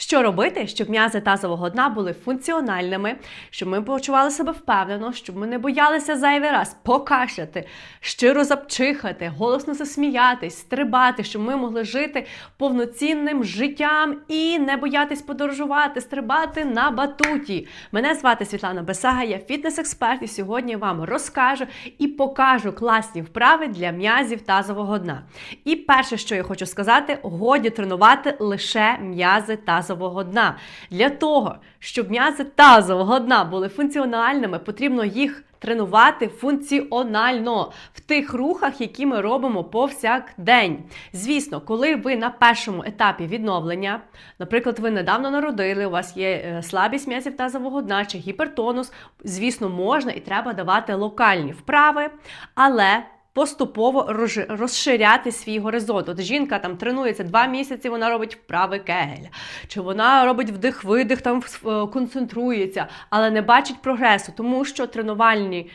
Що робити, щоб м'язи тазового дна були функціональними, щоб ми почували себе впевнено, щоб ми не боялися зайвий раз покашляти, щиро запчихати, голосно засміятись, стрибати, щоб ми могли жити повноцінним життям і не боятись подорожувати, стрибати на батуті. Мене звати Світлана Бесага, я фітнес-експерт, і сьогодні вам розкажу і покажу класні вправи для м'язів тазового дна. І перше, що я хочу сказати, годі тренувати лише м'язи тазового дна. Для того, щоб м'язи тазового дна були функціональними, потрібно їх тренувати функціонально в тих рухах, які ми робимо повсякдень. Звісно, коли ви на першому етапі відновлення, наприклад, ви недавно народили, у вас є е, слабість м'язів тазового дна чи гіпертонус, звісно, можна і треба давати локальні вправи, але Поступово розширяти свій горизонт. От жінка там тренується два місяці, вона робить вправи кегель, чи вона робить вдих-видих, там концентрується, але не бачить прогресу, тому що тренувальні.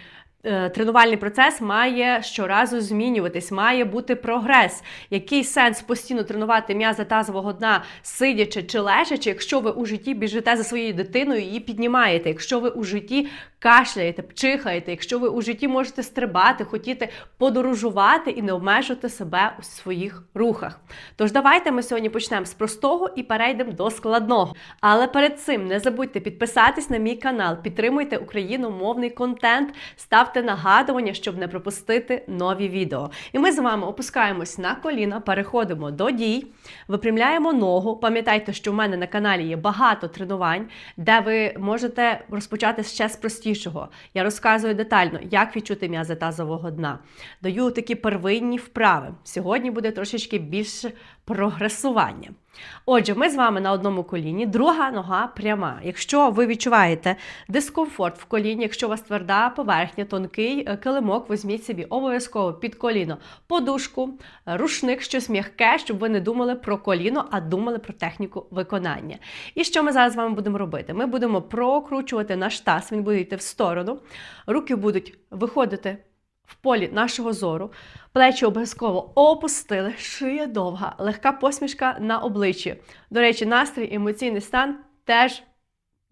Е, Тренувальний процес має щоразу змінюватись, має бути прогрес. Який сенс постійно тренувати м'язи тазового дна, сидячи чи лежачи, якщо ви у житті біжите за своєю дитиною її піднімаєте, якщо ви у житті кашляєте, чихаєте, якщо ви у житті можете стрибати, хотіти подорожувати і не обмежувати себе у своїх рухах. Тож давайте ми сьогодні почнемо з простого і перейдемо до складного. Але перед цим не забудьте підписатись на мій канал, підтримуйте україномовний контент, ставте нагадування, щоб не пропустити нові відео. І ми з вами опускаємось на коліна, переходимо до дій, випрямляємо ногу. Пам'ятайте, що в мене на каналі є багато тренувань, де ви можете розпочати ще з простішого. Я розказую детально, як відчути м'язи тазового дна. Даю такі первинні вправи. Сьогодні буде трошечки більше прогресування. Отже, ми з вами на одному коліні, друга нога пряма. Якщо ви відчуваєте дискомфорт в коліні, якщо у вас тверда поверхня, тонкий е, килимок, візьміть собі обов'язково під коліно подушку, рушник, щось м'яке, щоб ви не думали про коліно, а думали про техніку виконання. І що ми зараз з вами будемо робити? Ми будемо прокручувати наш таз, він буде йти в сторону, руки будуть виходити в полі нашого зору. Плечі обов'язково опустили, шия довга, легка посмішка на обличчі. До речі, настрій, емоційний стан теж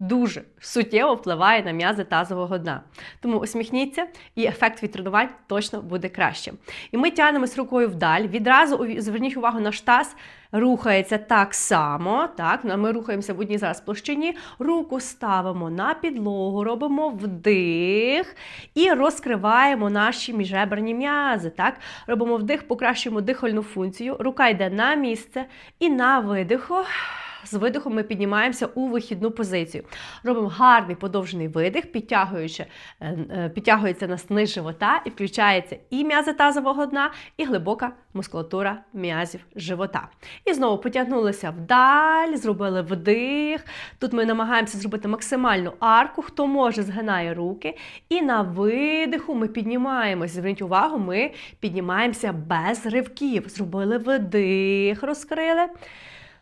дуже суттєво впливає на м'язи тазового дна. Тому усміхніться, і ефект від тренувань точно буде кращим. І ми тягнемось рукою вдаль. Відразу зверніть увагу, наш таз рухається так само. Так, ну, ми рухаємося в одній зараз площині. Руку ставимо на підлогу, робимо вдих і розкриваємо наші міжреберні м'язи. Так, робимо вдих, покращуємо дихальну функцію. Рука йде на місце і на видиху. З видихом ми піднімаємося у вихідну позицію. Робимо гарний подовжений видих, е, е, підтягується нас низ живота і включається і м'язи тазового дна, і глибока мускулатура м'язів живота. І знову потягнулися вдаль, зробили вдих. Тут ми намагаємося зробити максимальну арку. Хто може, згинає руки. І на видиху ми піднімаємося. Зверніть увагу, ми піднімаємося без ривків. Зробили вдих, розкрили.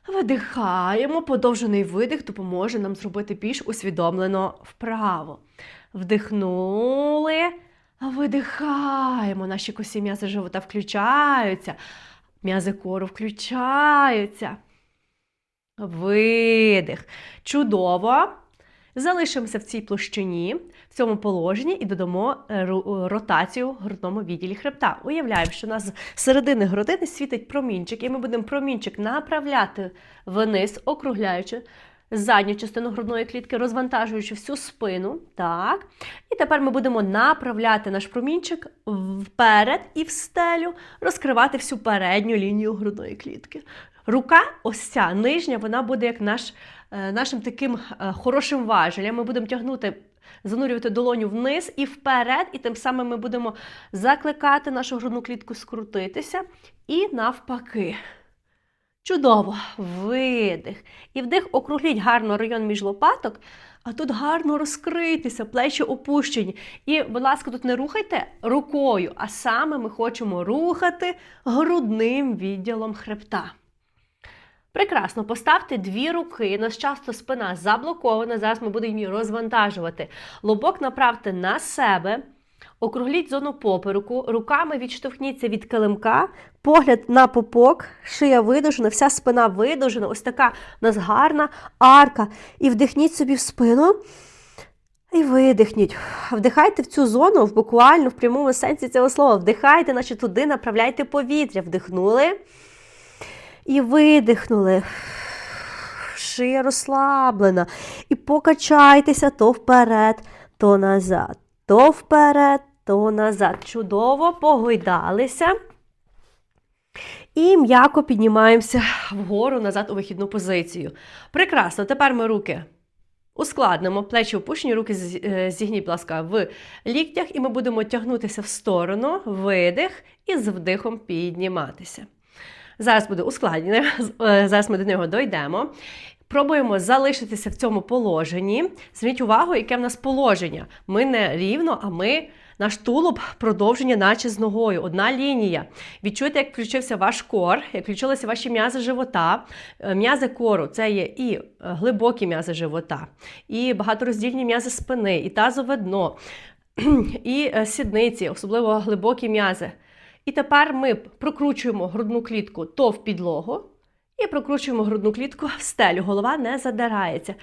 Видихаємо, подовжений видих допоможе нам зробити більш усвідомлено вправо. Вдихнули, видихаємо. Наші косі м'язи живота включаються, м'язи кору включаються. Видих. Чудово. Залишимося в цій площині, в цьому положенні і додамо е, ротацію в грудному відділі хребта. Уявляємо, що у нас з середини грудини світить промінчик, і ми будемо промінчик направляти вниз, округляючи задню частину грудної клітки, розвантажуючи всю спину. Так. І тепер ми будемо направляти наш промінчик вперед і в стелю, розкривати всю передню лінію грудної клітки. Рука, ось ця нижня, вона буде як наш, е, нашим таким е, хорошим важелем. Ми будемо тягнути, занурювати долоню вниз і вперед, і тим самим ми будемо закликати нашу грудну клітку скрутитися і навпаки. Чудово, видих. І вдих округліть гарно район між лопаток, а тут гарно розкритися, плечі опущені. І, будь ласка, тут не рухайте рукою, а саме ми хочемо рухати грудним відділом хребта. Прекрасно, поставте дві руки. Нас часто спина заблокована. Зараз ми будемо її розвантажувати. Лобок направте на себе. Округліть зону попереку, руками відштовхніться від килимка, погляд на попок, шия видовжена, вся спина видовжена. Ось така у нас гарна арка. І вдихніть собі в спину. І видихніть. Вдихайте в цю зону, в буквально в прямому сенсі цього слова. Вдихайте, наче туди направляйте повітря. Вдихнули. І видихнули. Шия розслаблена. І покачайтеся то вперед, то назад. То вперед, то назад. Чудово погойдалися. І м'яко піднімаємося вгору назад у вихідну позицію. Прекрасно. Тепер ми руки ускладнимо, плечі опущені, руки е, зігніть, будь ласка, в ліктях, і ми будемо тягнутися в сторону, видих, і з вдихом підніматися. Зараз буде ускладнене, зараз ми до нього дійдемо. Пробуємо залишитися в цьому положенні. Зверніть увагу, яке в нас положення. Ми не рівно, а ми наш тулуб продовження, наче з ногою. Одна лінія. Відчуйте, як включився ваш кор, як включилися ваші м'язи живота. Е, М'язи кору це є і е, глибокі м'язи живота, і багатороздільні м'язи спини, і тазове дно, і е, сідниці, особливо глибокі м'язи. І тепер ми прокручуємо грудну клітку то в підлогу, і прокручуємо грудну клітку в стелю. Голова не задирається.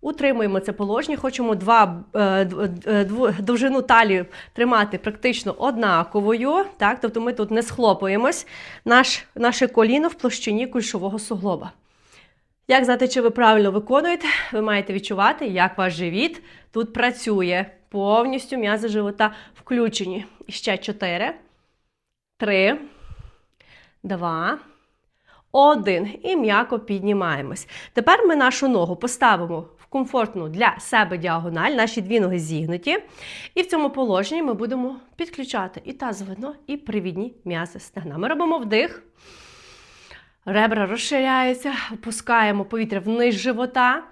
Утримуємо це положення. Хочемо два, е, е, довжину талії тримати практично однаковою. Так? Тобто ми тут не схлопуємось. Наш, наше коліно в площині кульшового суглоба. Як знати, чи ви правильно виконуєте, ви маєте відчувати, як ваш живіт тут працює. Повністю м'язи живота включені. І ще чотири, три, два, один. І м'яко піднімаємось. Тепер ми нашу ногу поставимо в комфортну для себе діагональ, наші дві ноги зігнуті. І в цьому положенні ми будемо підключати і тазове дно, і привідні м'язи стегна. Ми робимо вдих. Ребра розширяються, опускаємо повітря вниз живота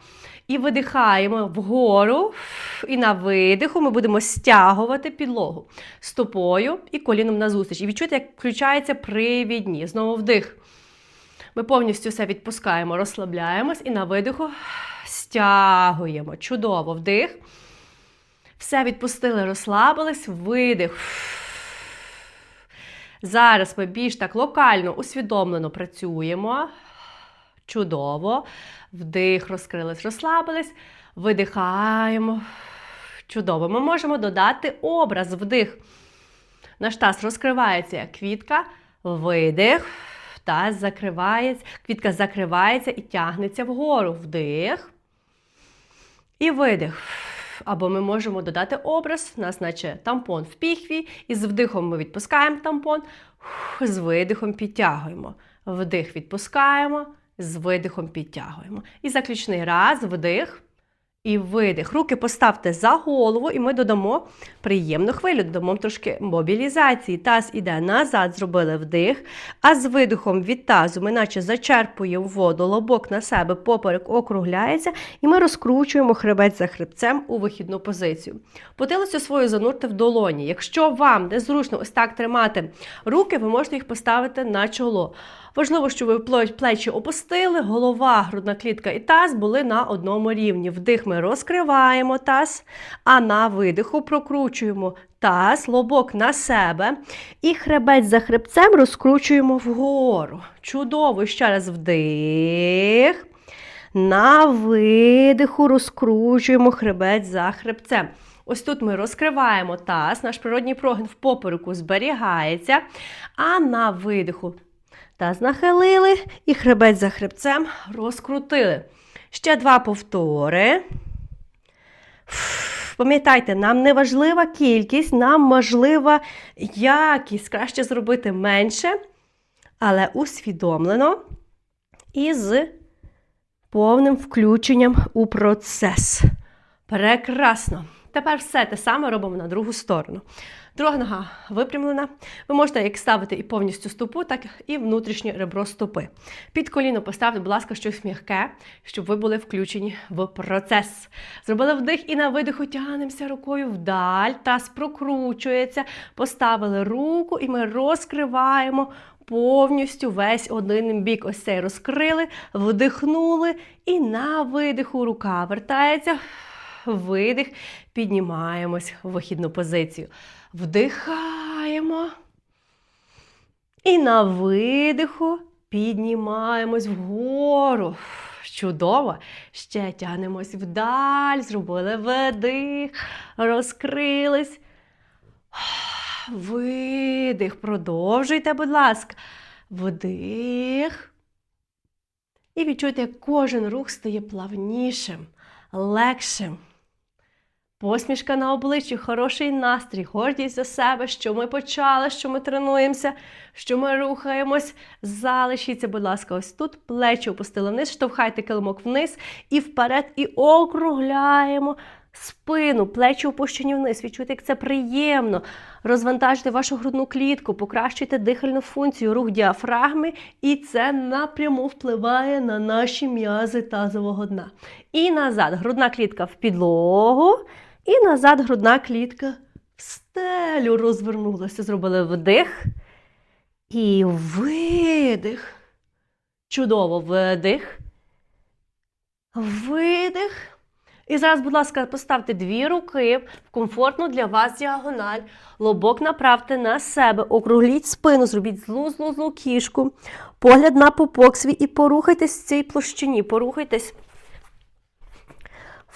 і видихаємо вгору. І на видиху ми будемо стягувати підлогу стопою і коліном назустріч. І відчуйте, як включається привідні. Знову вдих. Ми повністю все відпускаємо, розслабляємось і на видиху стягуємо. Чудово, вдих. Все відпустили, розслабились, видих. Зараз ми більш так локально, усвідомлено працюємо. Чудово. Вдих, розкрились, розслабились. Видихаємо. Чудово. Ми можемо додати образ вдих. Наш таз розкривається як квітка, видих. Таз закривається, квітка закривається і тягнеться вгору. Вдих. І видих. Або ми можемо додати образ, у нас наче тампон в піхві, і з вдихом ми відпускаємо тампон, з видихом підтягуємо. Вдих відпускаємо, з видихом підтягуємо. І заключний раз, вдих і видих. Руки поставте за голову, і ми додамо приємну хвилю, додамо трошки мобілізації. Таз іде назад, зробили вдих. А з видихом від тазу ми наче зачерпуємо воду, лобок на себе, поперек округляється, і ми розкручуємо хребець за хребцем у вихідну позицію. Потилицю свою занурте в долоні. Якщо вам незручно ось так тримати руки, ви можете їх поставити на чоло. Важливо, щоб ви плечі опустили, голова, грудна клітка і таз були на одному рівні. Вдих ми розкриваємо таз, а на видиху прокручуємо таз, лобок на себе і хребець за хребцем розкручуємо вгору. Чудово. Ще раз вдих. На видиху розкручуємо хребець за хребцем. Ось тут ми розкриваємо таз, наш природній прогин в попереку зберігається, а на видиху Таз нахилили і хребець за хребцем розкрутили. Ще два повтори. Пам'ятайте, нам не важлива кількість, нам важлива якість. Краще зробити менше, але усвідомлено і з повним включенням у процес. Прекрасно. Тепер все те саме робимо на другу сторону. Друга нога випрямлена. Ви можете як ставити і повністю стопу, так і внутрішнє ребро стопи. Під коліно поставте, будь ласка, щось м'яке, щоб ви були включені в процес. Зробили вдих і на видиху тягнемося рукою вдаль. Таз прокручується. Поставили руку і ми розкриваємо повністю весь один бік. Ось цей розкрили, вдихнули, і на видиху рука вертається. Видих, піднімаємось в вихідну позицію. Вдихаємо. І на видиху піднімаємось вгору. Чудово. Ще тягнемось вдаль, зробили видих, розкрились. Видих. Продовжуйте, будь ласка. Вдих. І відчуйте, як кожен рух стає плавнішим, легшим. Посмішка на обличчі, хороший настрій, гордість за себе, що ми почали, що ми тренуємося, що ми рухаємось. Залишіться, будь ласка, ось тут. Плечі опустили вниз, штовхайте килимок вниз і вперед, і округляємо спину, плечі опущені вниз. Відчуйте, як це приємно. Розвантажте вашу грудну клітку, покращуйте дихальну функцію, рух діафрагми, і це напряму впливає на наші м'язи тазового дна. І назад грудна клітка в підлогу. І назад грудна клітка в стелю розвернулася. Зробили вдих і видих. Чудово вдих. Видих. І зараз, будь ласка, поставте дві руки в комфортну для вас діагональ. Лобок направте на себе, округліть спину, зробіть злу злу злу кішку, погляд на пупок свій і порухайтесь в цій площині. Порухайтесь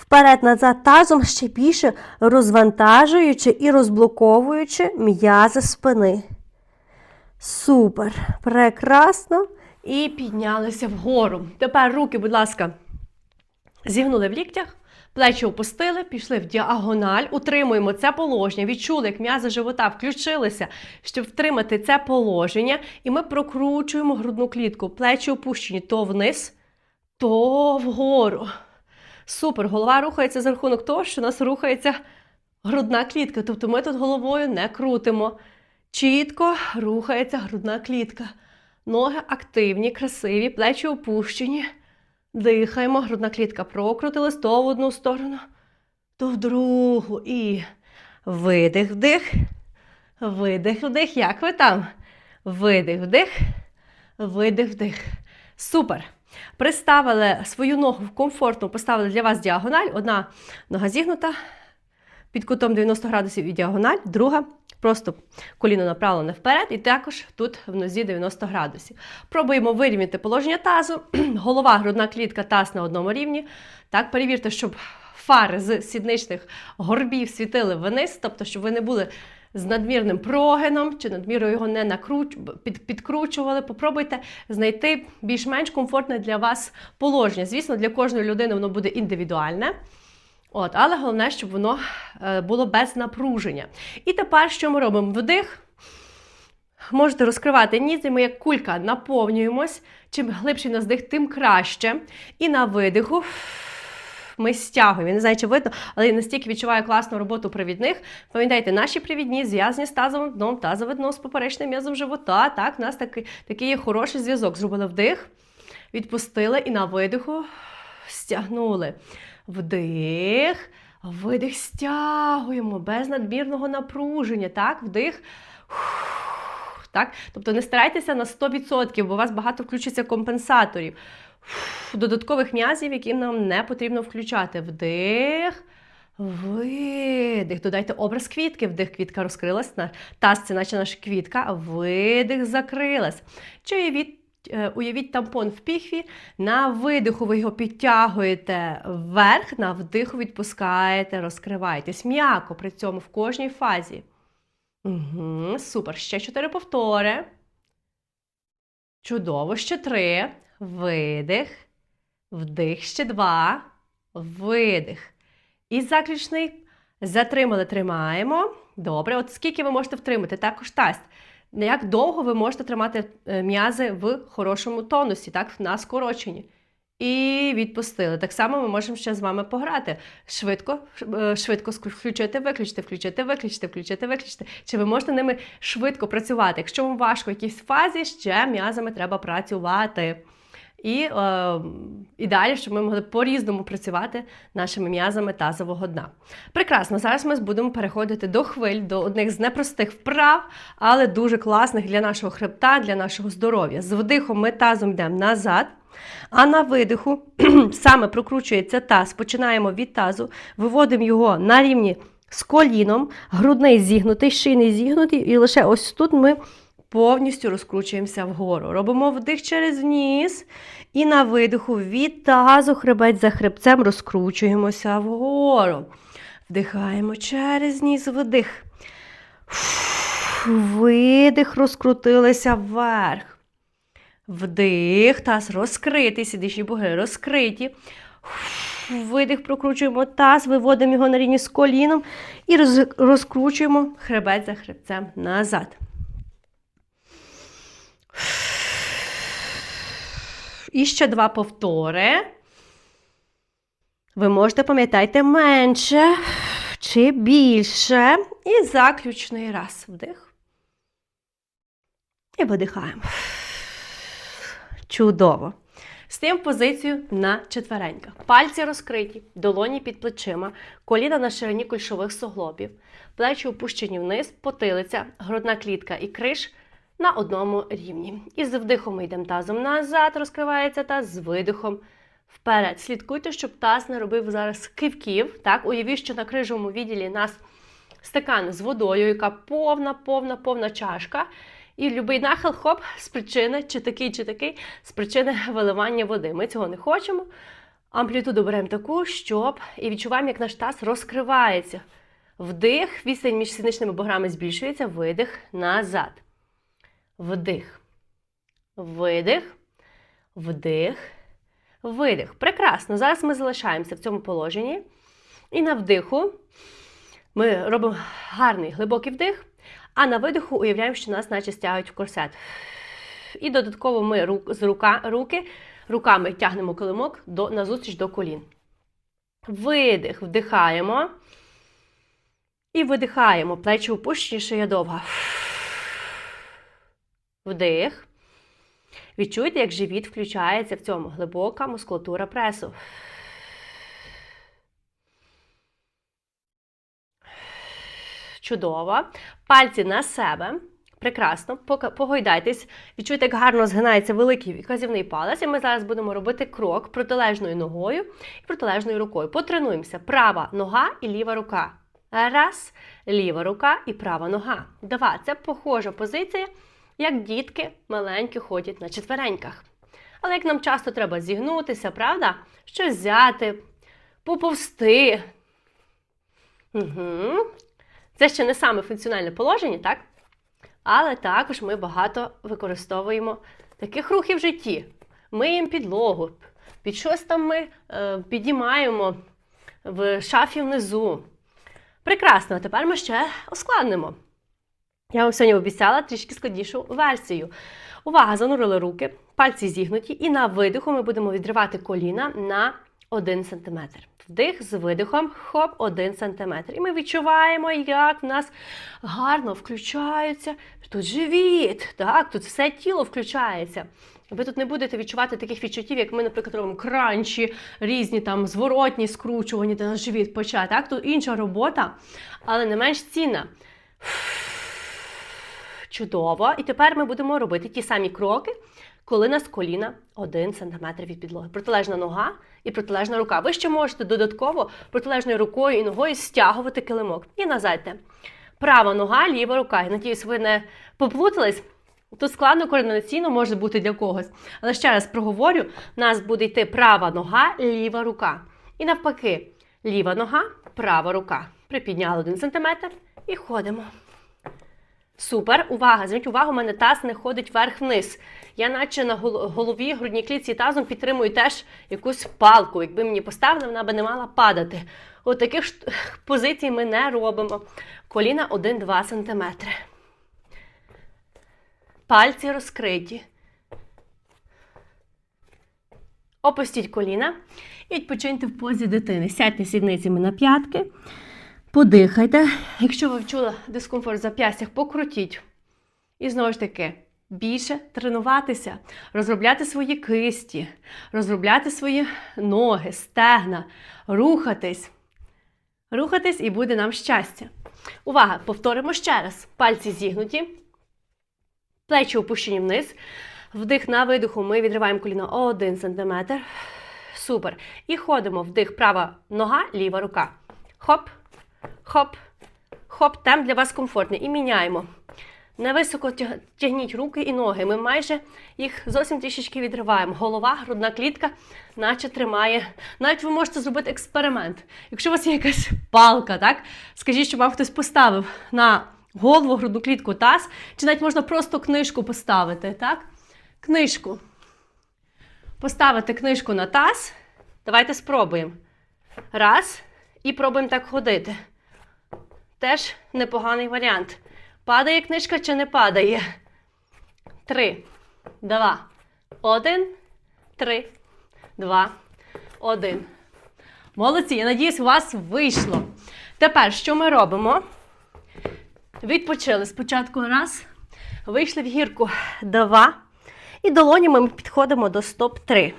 вперед-назад тазом ще більше розвантажуючи і розблоковуючи м'язи спини. Супер! Прекрасно. І піднялися вгору. Тепер руки, будь ласка, зігнули в ліктях. Плечі опустили, пішли в діагональ, утримуємо це положення. Відчули, як м'язи живота включилися, щоб втримати це положення. І ми прокручуємо грудну клітку. Плечі опущені то вниз, то вгору. Супер, голова рухається за рахунок того, що у нас рухається грудна клітка. Тобто ми тут головою не крутимо. Чітко рухається грудна клітка. Ноги активні, красиві, плечі опущені. Дихаємо, грудна клітка прокрутилась то в одну сторону, то в другу. І видих, вдих, видих, вдих. Як ви там? Видих, вдих, видих, вдих. Супер. Приставили свою ногу в комфортну, поставили для вас діагональ. Одна нога зігнута під кутом 90 градусів і діагональ, друга просто коліно направлене вперед, і також тут в нозі 90 градусів. Пробуємо вирівняти положення тазу, голова, грудна клітка, таз на одному рівні. Так, перевірте, щоб фари з сідничних горбів світили вниз, тобто, щоб ви не були з надмірним прогином чи надмірно його не накруч... під... підкручували. Попробуйте знайти більш-менш комфортне для вас положення. Звісно, для кожної людини воно буде індивідуальне. От, але головне, щоб воно е, було без напруження. І тепер що ми робимо? Вдих. Можете розкривати нізи, ми як кулька наповнюємось. Чим глибший на здих, тим краще. І на видиху ми стягуємо. Я не знаю, чи видно, але я настільки відчуваю класну роботу привідних. Пам'ятайте, наші привідні зв'язані з тазовим дном, тазове дно з поперечним м'язом живота. Так, у нас такий, такий є хороший зв'язок. Зробили вдих, відпустили і на видиху стягнули. Вдих, видих, стягуємо без надмірного напруження. Так, вдих. Так? Тобто не старайтеся на 100%, бо у вас багато включиться компенсаторів. Додаткових м'язів, які нам не потрібно включати. Вдих. Видих. Додайте образ квітки. Вдих, квітка розкрилась. Таз це наче наша квітка. Видих, закрилась. Чи уявіть, уявіть тампон в піхві. На видиху ви його підтягуєте вверх, на вдиху відпускаєте, розкриваєтесь. М'яко при цьому в кожній фазі. Угу, Супер. Ще чотири повтори. Чудово. Ще три. Видих. Вдих. Ще два. Видих. І заключний. Затримали, тримаємо. Добре. От скільки ви можете втримати? Також тест. Як довго ви можете тримати м'язи в хорошому тонусі, так, на скороченні. І відпустили. Так само ми можемо ще з вами пограти. Швидко, швидко включити, виключити, включити, виключити, включити, виключити. Чи ви можете ними швидко працювати? Якщо вам важко в якійсь фазі, ще м'язами треба працювати. І е, ідеально, щоб ми могли по-різному працювати нашими м'язами тазового дна. Прекрасно, зараз ми будемо переходити до хвиль, до одних з непростих вправ, але дуже класних для нашого хребта, для нашого здоров'я. З вдихом ми тазом йдемо назад. А на видиху саме прокручується таз, починаємо від тазу, виводимо його на рівні з коліном, грудний зігнутий, шийний зігнутий, і лише ось тут ми повністю розкручуємося вгору. Робимо вдих через ніс. І на видиху від тазу хребець за хребцем розкручуємося вгору. Вдихаємо через ніс, вдих. Видих, розкрутилися вверх. Вдих, таз розкритий, сидячі боги розкриті. Видих, прокручуємо таз, виводимо його на рівні з коліном і розкручуємо хребець за хребцем назад. І ще два повтори. Ви можете пам'ятайте менше чи більше. І заключний раз. Вдих. І видихаємо. Чудово. Стаємо в позицію на четвереньках. Пальці розкриті, долоні під плечима, коліна на ширині кульшових суглобів, плечі опущені вниз, потилиця, грудна клітка і криш на одному рівні. І з вдихом ми йдемо тазом назад, розкривається таз, з видихом вперед. Слідкуйте, щоб таз не робив зараз кивків. Так, уявіть, що на крижовому відділі нас стакан з водою, яка повна, повна, повна чашка. І будь-який нахил, хоп, з причини, чи такий, чи такий, з причини виливання води. Ми цього не хочемо. Амплітуду беремо таку, щоб і відчуваємо, як наш таз розкривається. Вдих, відстань між сідничними буграми збільшується, видих назад. Вдих. Видих. Вдих. Видих. Прекрасно. Зараз ми залишаємося в цьому положенні. І на вдиху ми робимо гарний глибокий вдих. А на видиху уявляємо, що нас наче стягують в корсет. І додатково ми рук, з рука, руки руками тягнемо килимок до, назустріч до колін. Видих, вдихаємо. І видихаємо. Плечі опущені, шия довга. Вдих. Відчуйте, як живіт включається в цьому глибока мускулатура пресу. Чудово. Пальці на себе. Прекрасно. Погойдайтесь. Відчуйте, як гарно згинається великий вказівний палець. І ми зараз будемо робити крок протилежною ногою і протилежною рукою. Потренуємося. Права нога і ліва рука. Раз, ліва рука і права нога. Два. Це похожа позиція, як дітки маленькі ходять на четвереньках. Але як нам часто треба зігнутися, правда? Щось взяти, поповсти. Угу. Це ще не саме функціональне положення, так? Але також ми багато використовуємо таких рухів в житті. Миємо підлогу, під щось там ми е, підіймаємо в шафі внизу. Прекрасно, а тепер ми ще ускладнимо. Я вам сьогодні обіцяла трішки складнішу версію. Увага, занурили руки, пальці зігнуті, і на видиху ми будемо відривати коліна на 1 см. Вдих з видихом, хоп, 1 см. І ми відчуваємо, як в нас гарно включається тут живіт. Так, тут все тіло включається. Ви тут не будете відчувати таких відчуттів, як ми, наприклад, робимо кранчі, різні там зворотні скручування, де наш живіт почає. Так, тут інша робота, але не менш цінна. Чудово. І тепер ми будемо робити ті самі кроки, коли нас коліна 1 см від підлоги. Протилежна нога і протилежна рука. Ви ще можете додатково протилежною рукою і ногою стягувати килимок. І назадьте. Права нога, ліва рука. Я надіюсь, ви не поплутались. Тут складно координаційно може бути для когось. Але ще раз проговорю: у нас буде йти права нога, ліва рука. І навпаки, ліва нога, права рука. Припідняли 1 см і ходимо. Супер, увага! Зверніть увагу, у мене таз не ходить вверх-вниз. Я наче на голові, грудній клітці тазом підтримую теж якусь палку. Якби мені поставили, вона би не мала падати. От таких позицій ми не робимо. Коліна 1-2 см. Пальці розкриті. Опустіть коліна і відпочиньте в позі дитини. Сядьте сідницями на п'ятки. Подихайте. Якщо ви вчули дискомфорт в зап'ястях, покрутіть. І знову ж таки, більше тренуватися, розробляти свої кисті, розробляти свої ноги, стегна, рухатись. Рухатись і буде нам щастя. Увага! Повторимо ще раз. Пальці зігнуті, плечі опущені вниз. Вдих на видиху ми відриваємо коліно 1 см. Супер. І ходимо вдих, права нога, ліва рука. Хоп. Хоп. Хоп, темп для вас комфортний. І міняємо. Невисоко тягніть руки і ноги. Ми майже їх зовсім трішечки відриваємо. Голова, грудна клітка, наче тримає. Навіть ви можете зробити експеримент. Якщо у вас є якась палка, так? Скажіть, щоб вам хтось поставив на голову, грудну клітку таз, чи навіть можна просто книжку поставити, так? Книжку. Поставити книжку на таз. Давайте спробуємо. Раз. І пробуємо так ходити. Теж непоганий варіант. Падає книжка чи не падає? Три, два, один, три, два, один. Молодці, я надіюсь, у вас вийшло. Тепер що ми робимо? Відпочили спочатку раз, вийшли в гірку два. І долонями ми підходимо до стоп три.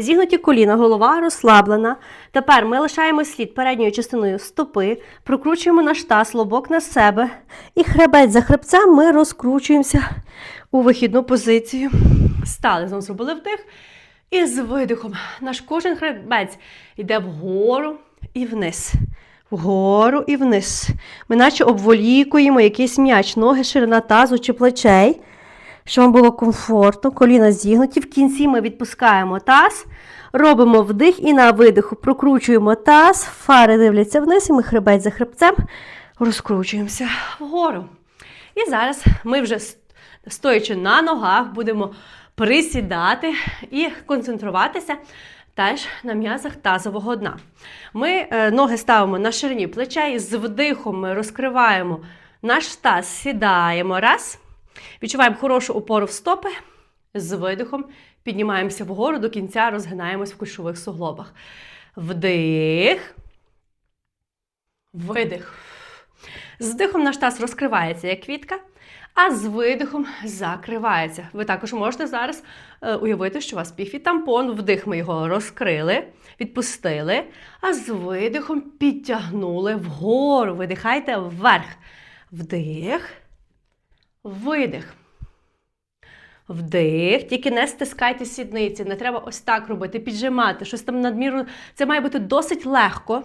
Зігнуті коліна, голова розслаблена. Тепер ми лишаємо слід передньою частиною стопи, прокручуємо наш таз, лобок на себе. І хребець за хребцем ми розкручуємося у вихідну позицію. Стали, знову зробили вдих. І з видихом наш кожен хребець йде вгору і вниз. Вгору і вниз. Ми наче обволікуємо якийсь м'яч, ноги, ширина тазу чи плечей щоб вам було комфортно, коліна зігнуті. В кінці ми відпускаємо таз, робимо вдих і на видиху прокручуємо таз, фари дивляться вниз, і ми хребець за хребцем розкручуємося вгору. І зараз ми вже стоячи на ногах, будемо присідати і концентруватися теж на м'язах тазового дна. Ми е, ноги ставимо на ширині плечей, з вдихом ми розкриваємо наш таз, сідаємо раз. Відчуваємо хорошу опору в стопи. З видихом піднімаємося вгору до кінця, розгинаємось в кульшових суглобах. Вдих. Видих. З вдихом наш таз розкривається як квітка, а з видихом закривається. Ви також можете зараз е, уявити, що у вас піхві тампон. Вдих ми його розкрили, відпустили, а з видихом підтягнули вгору. Видихайте вверх. Вдих. Видих. Вдих, тільки не стискайте сідниці, не треба ось так робити, піджимати, щось там надміру. Це має бути досить легко,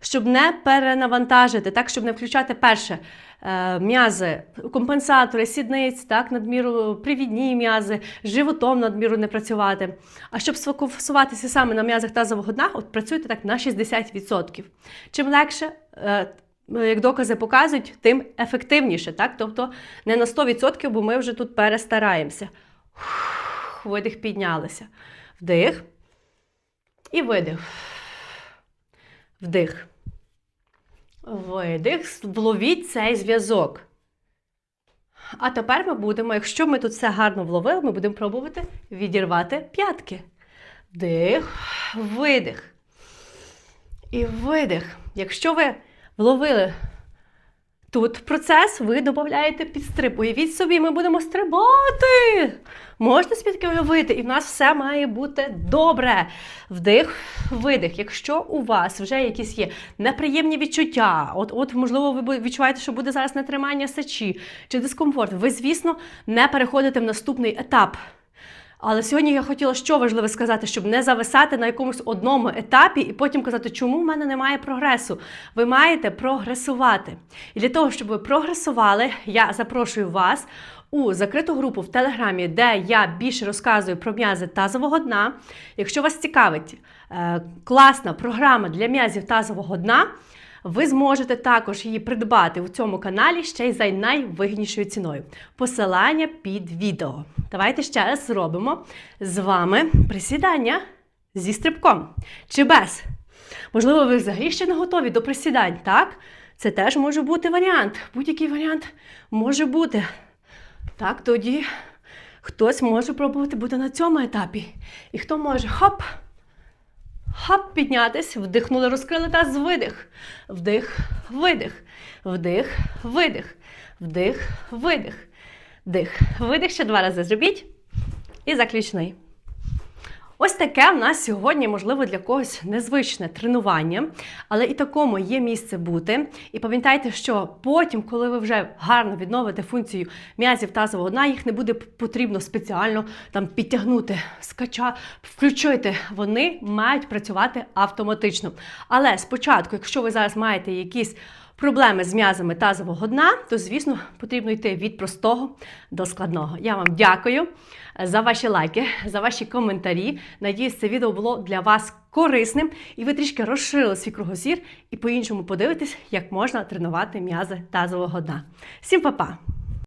щоб не перенавантажити, так, щоб не включати перше е, м'язи, компенсатори, сідниць, так, надміру привідні м'язи, животом надміру не працювати. А щоб сфокусуватися саме на м'язах тазового дна, от працюйте так на 60%. Чим легше. Е, як докази показують, тим ефективніше, так? Тобто не на 100%, бо ми вже тут перестараємося. Видих піднялися. Вдих. І видих. Вдих. Видих. Вловіть цей зв'язок. А тепер ми будемо, якщо ми тут все гарно вловили, ми будемо пробувати відірвати п'ятки. Вдих, видих. І видих. Якщо ви вловили тут процес, ви додаєте підстриб. Уявіть собі, ми будемо стрибати. Можете собі таке уявити, і в нас все має бути добре. Вдих, видих. Якщо у вас вже якісь є неприємні відчуття, от, от можливо, ви відчуваєте, що буде зараз нетримання сечі чи дискомфорт, ви, звісно, не переходите в наступний етап. Але сьогодні я хотіла що важливе сказати, щоб не зависати на якомусь одному етапі і потім казати, чому в мене немає прогресу. Ви маєте прогресувати. І для того, щоб ви прогресували, я запрошую вас у закриту групу в Телеграмі, де я більше розказую про м'язи тазового дна. Якщо вас цікавить е, класна програма для м'язів тазового дна. Ви зможете також її придбати у цьому каналі ще й за найвигіднішою ціною. Посилання під відео. Давайте ще раз зробимо з вами присідання зі стрибком чи без. Можливо, ви взагалі ще не готові до присідань, так? Це теж може бути варіант. Будь-який варіант може бути. Так, тоді хтось може пробувати бути на цьому етапі. І хто може хоп, Хап, піднятись, вдихнули, розкрили таз, видих. Вдих, видих. Вдих, видих. Вдих, видих. Дих. видих. Ще два рази зробіть. І заключний. Ось таке в нас сьогодні, можливо, для когось незвичне тренування, але і такому є місце бути. І пам'ятайте, що потім, коли ви вже гарно відновите функцію м'язів тазового дна, їх не буде потрібно спеціально там підтягнути, скача, включити. Вони мають працювати автоматично. Але спочатку, якщо ви зараз маєте якісь проблеми з м'язами тазового дна, то звісно потрібно йти від простого до складного. Я вам дякую за ваші лайки, за ваші коментарі. Надіюсь, це відео було для вас корисним, і ви трішки розширили свій кругозір і по-іншому подивитесь, як можна тренувати м'язи тазового дна. Всім па-па!